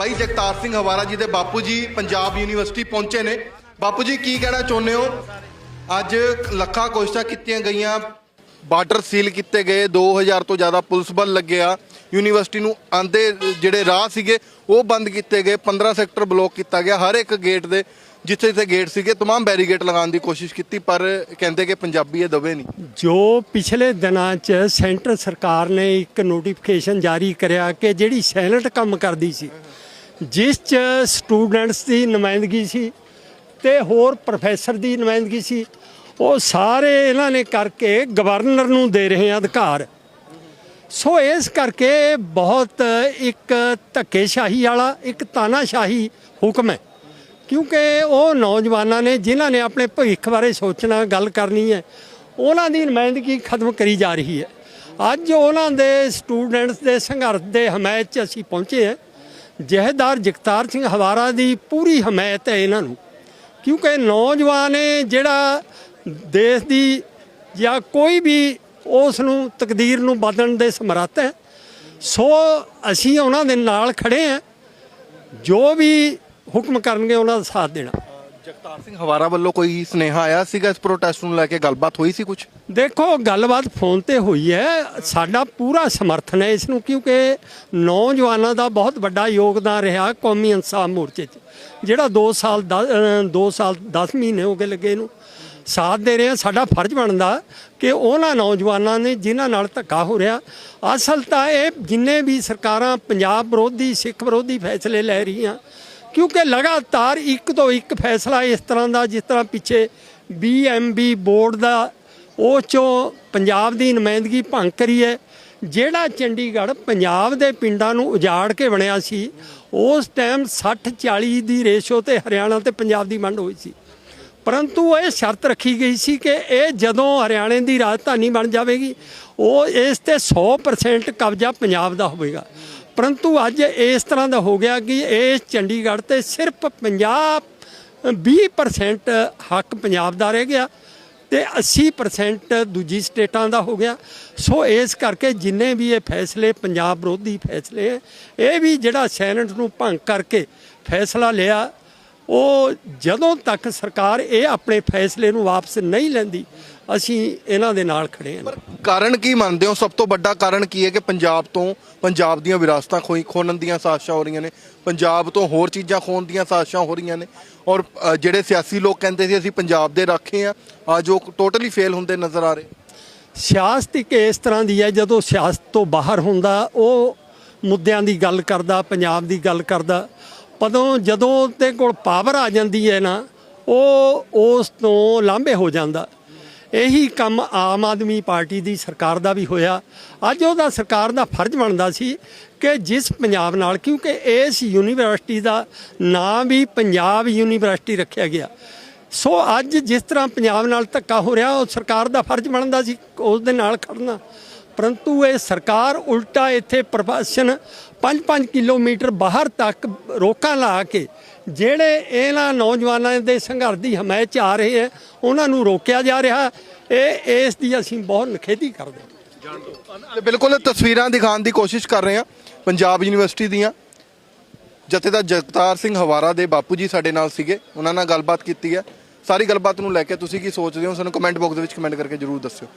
ਭਾਈ ਜਗਤਾਰ ਸਿੰਘ ਹਵਾਰਾ ਜੀ ਦੇ ਬਾਪੂ ਜੀ ਪੰਜਾਬ ਯੂਨੀਵਰਸਿਟੀ ਪਹੁੰਚੇ ਨੇ ਬਾਪੂ ਜੀ ਕੀ ਕਹਿਣਾ ਚਾਹੁੰਦੇ ਹੋ ਅੱਜ ਲੱਖਾਂ ਕੋਸ਼ਿਸ਼ਾਂ ਕੀਤੀਆਂ ਗਈਆਂ ਬਾਰਡਰ ਸੀਲ ਕੀਤੇ ਗਏ 2000 ਤੋਂ ਜ਼ਿਆਦਾ ਪੁਲਿਸ ਬਲ ਲੱਗਿਆ ਯੂਨੀਵਰਸਿਟੀ ਨੂੰ ਆਂਦੇ ਜਿਹੜੇ ਰਾਹ ਸੀਗੇ ਉਹ ਬੰਦ ਕੀਤੇ ਗਏ 15 ਸੈਕਟਰ ਬਲੌਕ ਕੀਤਾ ਗਿਆ ਹਰ ਇੱਕ ਗੇਟ ਦੇ ਜਿੱਥੇ ਜਿੱਥੇ ਗੇਟ ਸੀਗੇ तमाम ਬੈਰੀਗੇਟ ਲਗਾਉਣ ਦੀ ਕੋਸ਼ਿਸ਼ ਕੀਤੀ ਪਰ ਕਹਿੰਦੇ ਕਿ ਪੰਜਾਬੀ ਇਹ ਦਵੇ ਨਹੀਂ ਜੋ ਪਿਛਲੇ ਦਿਨਾਂ 'ਚ ਸੈਂਟਰ ਸਰਕਾਰ ਨੇ ਇੱਕ ਨੋਟੀਫਿਕੇਸ਼ਨ ਜਾਰੀ ਕਰਿਆ ਕਿ ਜਿਹੜੀ ਸੈਨੇਟ ਕੰਮ ਕਰਦੀ ਸੀ ਜਿਸ 'ਚ ਸਟੂਡੈਂਟਸ ਦੀ ਨੁਮਾਇੰਦਗੀ ਸੀ ਤੇ ਹੋਰ ਪ੍ਰੋਫੈਸਰ ਦੀ ਨੁਮਾਇੰਦਗੀ ਸੀ, ਉਹ ਸਾਰੇ ਇਹਨਾਂ ਨੇ ਕਰਕੇ ਗਵਰਨਰ ਨੂੰ ਦੇ ਰਹੇ ਅਧਿਕਾਰ। ਸੋ ਇਸ ਕਰਕੇ ਬਹੁਤ ਇੱਕ ਧੱਕੇਸ਼ਾਹੀ ਵਾਲਾ, ਇੱਕ ਤਾਨਾਸ਼ਾਹੀ ਹੁਕਮ ਹੈ। ਕਿਉਂਕਿ ਉਹ ਨੌਜਵਾਨਾਂ ਨੇ, ਜਿਨ੍ਹਾਂ ਨੇ ਆਪਣੇ ਭਵਿੱਖ ਬਾਰੇ ਸੋਚਣਾ, ਗੱਲ ਕਰਨੀ ਹੈ, ਉਹਨਾਂ ਦੀ ਨੁਮਾਇੰਦਗੀ ਖਤਮ ਕਰੀ ਜਾ ਰਹੀ ਹੈ। ਅੱਜ ਉਹਨਾਂ ਦੇ ਸਟੂਡੈਂਟਸ ਦੇ ਸੰਘਰਸ਼ ਦੇ ਹਮਾਇਤ 'ਚ ਅਸੀਂ ਪਹੁੰਚੇ ਹਾਂ। ਜਹੇਦਾਰ ਜਗਤਾਰ ਸਿੰਘ ਹਵਾਰਾ ਦੀ ਪੂਰੀ ਹਮਾਇਤ ਹੈ ਇਹਨਾਂ ਨੂੰ। ਕਿਉਂਕਿ ਨੌਜਵਾਨ ਜਿਹੜਾ ਦੇਸ਼ ਦੀ ਜਾਂ ਕੋਈ ਵੀ ਉਸ ਨੂੰ ਤਕਦੀਰ ਨੂੰ ਬਦਲਣ ਦੇ ਸਮਰੱਥ ਹੈ। ਸੋ ਅਸੀਂ ਉਹਨਾਂ ਦੇ ਨਾਲ ਖੜੇ ਹਾਂ, ਜੋ ਵੀ ਹੁਕਮ ਕਰਨਗੇ ਉਹਨਾਂ ਦਾ ਸਾਥ ਦੇਣਾ। ਜਗਤਾਰ ਸਿੰਘ ਹਵਾਰਾ ਵੱਲੋਂ ਕੋਈ ਸੁਨੇਹਾ ਆਇਆ ਸੀਗਾ ਇਸ ਪ੍ਰੋਟੈਸਟ ਨੂੰ ਲੈ ਕੇ? ਗੱਲਬਾਤ ਹੋਈ ਸੀ ਕੁਝ ਦੇਖੋ, ਗੱਲਬਾਤ ਫੋਨ ਤੇ ਹੋਈ ਹੈ। ਸਾਡਾ ਪੂਰਾ ਸਮਰਥਨ ਹੈ ਇਸ ਨੂੰ, ਕਿਉਂਕਿ ਨੌਜਵਾਨਾਂ ਦਾ ਬਹੁਤ ਵੱਡਾ ਯੋਗਦਾਨ ਰਿਹਾ ਕੌਮੀ ਇਨਸਾਫ ਮੋਰਚੇ 'ਚ। ਜਿਹੜਾ 2 ਸਾਲ 2 ਸਾਲ 10 ਮਹੀਨੇ ਹੋ ਗਏ ਲੱਗੇ ਇਹਨੂੰ, ਸਾਥ ਦੇ ਰਹੇ ਆ ਸਾਡਾ ਫਰਜ਼ ਬਣਦਾ ਕਿ ਉਹਨਾਂ ਨੌਜਵਾਨਾਂ ਨੇ ਜਿਨ੍ਹਾਂ ਨਾਲ ਧੱਕਾ ਹੋ ਰਿਹਾ, ਅਸਲ ਤਾਂ ਇਹ ਜਿੰਨੇ ਵੀ ਸਰਕਾਰਾਂ ਪੰਜਾਬ ਵਿਰੋਧੀ, ਸਿੱਖ ਵਿਰੋਧੀ ਫੈਸਲੇ ਲੈ ਰਹੀਆਂ ਕਿਉਂਕਿ ਲਗਾਤਾਰ ਇੱਕ ਤੋਂ ਇੱਕ ਫੈਸਲਾ ਇਸ ਤਰ੍ਹਾਂ ਦਾ, ਜਿਸ ਤਰ੍ਹਾਂ ਪਿੱਛੇ ਬੀਐਮਬੀ ਬੋਰਡ ਦਾ, ਉਹ ਚੋਂ ਪੰਜਾਬ ਦੀ ਨੁਮਾਇੰਦਗੀ ਭੰਗ ਕਰੀ ਹੈ। ਜਿਹੜਾ ਚੰਡੀਗੜ੍ਹ ਪੰਜਾਬ ਦੇ ਪਿੰਡਾਂ ਨੂੰ ਉਜਾੜ ਕੇ ਬਣਿਆ ਸੀ, ਉਸ ਟਾਈਮ 60 40 ਦੀ ਰੇਸ਼ੋ ਤੇ ਹਰਿਆਣਾ ਤੇ ਪੰਜਾਬ ਦੀ ਵੰਡ ਹੋਈ ਸੀ। ਪਰੰਤੂ ਇਹ ਸ਼ਰਤ ਰੱਖੀ ਗਈ ਸੀ ਕਿ ਇਹ ਜਦੋਂ ਹਰਿਆਣੇ ਦੀ ਰਾਜਧਾਨੀ ਬਣ ਜਾਵੇਗੀ, ਉਹ ਇਸ ਤੇ 100% ਕਬਜ਼ਾ ਪੰਜਾਬ ਦਾ ਹੋਵੇਗਾ। ਪਰੰਤੂ ਅੱਜ ਇਸ ਤਰ੍ਹਾਂ ਦਾ ਹੋ ਗਿਆ ਕਿ ਇਸ ਚੰਡੀਗੜ੍ਹ ਤੇ ਸਿਰਫ 50 20% ਹੱਕ ਪੰਜਾਬ ਦਾ ਰਹਿ ਗਿਆ ਤੇ 80% ਦੂਜੀ ਸਟੇਟਾਂ ਦਾ ਹੋ ਗਿਆ। ਸੋ ਇਸ ਕਰਕੇ ਜਿੰਨੇ ਵੀ ਇਹ ਫੈਸਲੇ, ਪੰਜਾਬ ਵਿਰੋਧੀ ਫੈਸਲੇ ਹੈ ਇਹ ਵੀ ਜਿਹੜਾ ਸੈਨੇਟ ਨੂੰ ਭੰਗ ਕਰਕੇ ਫੈਸਲਾ ਲਿਆ ਉਹ ਜਦੋਂ ਤੱਕ ਸਰਕਾਰ ਇਹ ਆਪਣੇ ਫੈਸਲੇ ਨੂੰ ਵਾਪਸ ਨਹੀਂ ਲੈਂਦੀ ਅਸੀਂ ਇਹਨਾਂ ਦੇ ਨਾਲ ਖੜੇ ਹਾਂ। ਕਾਰਨ ਕੀ ਮੰਨਦੇ ਹੋ? ਸਭ ਤੋਂ ਵੱਡਾ ਕਾਰਨ ਕੀ ਹੈ ਕਿ ਪੰਜਾਬ ਤੋਂ ਪੰਜਾਬ ਦੀਆਂ ਵਿਰਾਸਤਾਂ ਖੋਈ ਖੋਣਨ ਦੀਆਂ ਸਾਜ਼ਿਸ਼ਾਂ ਹੋ ਰਹੀਆਂ ਨੇ ਪੰਜਾਬ ਤੋਂ ਹੋਰ ਚੀਜ਼ਾਂ ਖੋਣ ਦੀਆਂ ਸਾਜ਼ਿਸ਼ਾਂ ਹੋ ਰਹੀਆਂ ਨੇ ਔਰ ਅ, ਜਿਹੜੇ ਸਿਆਸੀ ਲੋਕ ਕਹਿੰਦੇ ਸੀ ਅਸੀਂ ਪੰਜਾਬ ਦੇ ਰਾਖੇ ਆ ਅੱਜ ਉਹ ਟੋਟਲੀ ਫੇਲ ਹੁੰਦੇ ਨਜ਼ਰ ਆ ਰਹੇ। ਸਿਆਸਤ ਇੱਕ ਇਸ ਤਰ੍ਹਾਂ ਦੀ ਹੈ ਜਦੋਂ ਸਿਆਸਤ ਤੋਂ ਬਾਹਰ ਹੁੰਦਾ ਉਹ ਮੁੱਦਿਆਂ ਦੀ ਗੱਲ ਕਰਦਾ ਪੰਜਾਬ ਦੀ ਗੱਲ ਕਰਦਾ ਪਦੋਂ ਜਦੋਂ ਤੇ ਕੋਲ ਪਾਵਰ ਆ ਜਾਂਦੀ ਹੈ ਨਾ, ਉਹ ਉਸ ਤੋਂ ਲਾਂਭੇ ਹੋ ਜਾਂਦਾ। ਇਹੀ ਕੰਮ ਆਮ ਆਦਮੀ ਪਾਰਟੀ ਦੀ ਸਰਕਾਰ ਦਾ ਵੀ ਹੋਇਆ। ਅੱਜ ਉਹਦਾ ਸਰਕਾਰ ਦਾ ਫਰਜ਼ ਬਣਦਾ ਸੀ ਕਿ ਜਿਸ ਪੰਜਾਬ ਨਾਲ, ਕਿਉਂਕਿ ਇਸ ਯੂਨੀਵਰਸਿਟੀ ਦਾ ਨਾਂ ਵੀ ਪੰਜਾਬ ਯੂਨੀਵਰਸਿਟੀ ਰੱਖਿਆ ਗਿਆ। ਸੋ ਅੱਜ ਜਿਸ ਤਰ੍ਹਾਂ ਪੰਜਾਬ ਨਾਲ ਧੱਕਾ ਹੋ ਰਿਹਾ, ਉਹ ਸਰਕਾਰ ਦਾ ਫਰਜ਼ ਬਣਦਾ ਸੀ ਉਸ ਦੇ ਨਾਲ ਖੜਨਾ। ਪਰੰਤੂ ਇਹ ਸਰਕਾਰ ਉਲਟਾ ਇੱਥੇ ਪ੍ਰਵਾਸਨ 5-5 ਕਿਲੋਮੀਟਰ ਬਾਹਰ ਤੱਕ ਰੋਕਾਂ ਲਾ ਕੇ ਜਿਹੜੇ ਇਹਨਾਂ ਨੌਜਵਾਨਾਂ ਦੇ ਸੰਘਰਸ਼ ਦੀ ਹਮਾਇਤ 'ਚ ਆ ਰਹੇ ਹੈ, ਉਹਨਾਂ ਨੂੰ ਰੋਕਿਆ ਜਾ ਰਿਹਾ ਇਹ, ਇਸ ਦੀ ਅਸੀਂ ਬਹੁਤ ਨਖੇਦੀ ਕਰਦੇ ਹਾਂ। ਬਿਲਕੁਲ ਤਸਵੀਰਾਂ ਦਿਖਾਉਣ ਦੀ ਕੋਸ਼ਿਸ਼ ਕਰ ਰਹੇ ਹਾਂ, ਪੰਜਾਬ ਯੂਨੀਵਰਸਿਟੀ ਦੀਆਂ। ਜਥੇਦਾਰ ਜਗਤਾਰ ਸਿੰਘ ਹਵਾਰਾ ਦੇ ਬਾਪੂ ਜੀ ਸਾਡੇ ਨਾਲ ਸੀਗੇ, ਉਹਨਾਂ ਨਾਲ ਗੱਲਬਾਤ ਕੀਤੀ ਹੈ। ਸਾਰੀ ਗੱਲਬਾਤ ਨੂੰ ਲੈ ਕੇ ਤੁਸੀਂ ਕੀ ਸੋਚਦੇ ਹੋ? ਸਾਨੂੰ ਕਮੈਂਟ ਬਾਕਸ ਦੇ ਵਿੱਚ ਕਮੈਂਟ ਕਰਕੇ ਜਰੂਰ ਦੱਸਿਓ।